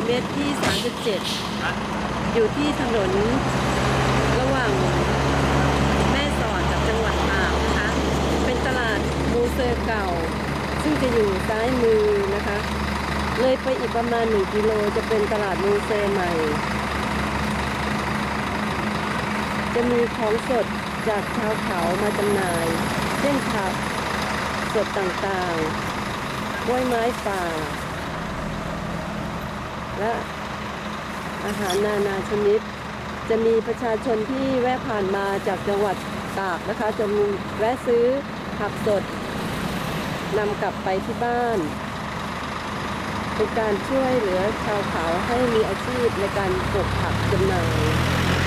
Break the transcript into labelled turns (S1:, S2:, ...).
S1: 7 อยู่ที่ถนนระหว่างแม่สอดกับจังหวัดตากนะคะ เป็นตลาดมูเซอร์เก่า ซึ่งจะอยู่ซ้ายมือนะคะ เลยไปอีกประมาณ 1 กิโลจะเป็นตลาดมูเซอร์ใหม่ จะมีของสดจากชาวเขามาจำหน่าย เช่นผักสดต่างๆกล้วยไม้ป่า และอาหารนานาชนิด จะมีประชาชนที่แวะผ่านมาจากจังหวัดตากนะคะจะมีแวะซื้อผักสดนำกลับไปที่บ้าน เป็นการช่วยเหลือชาวเขาให้มีอาชีพในการปลูกผักจำหน่าย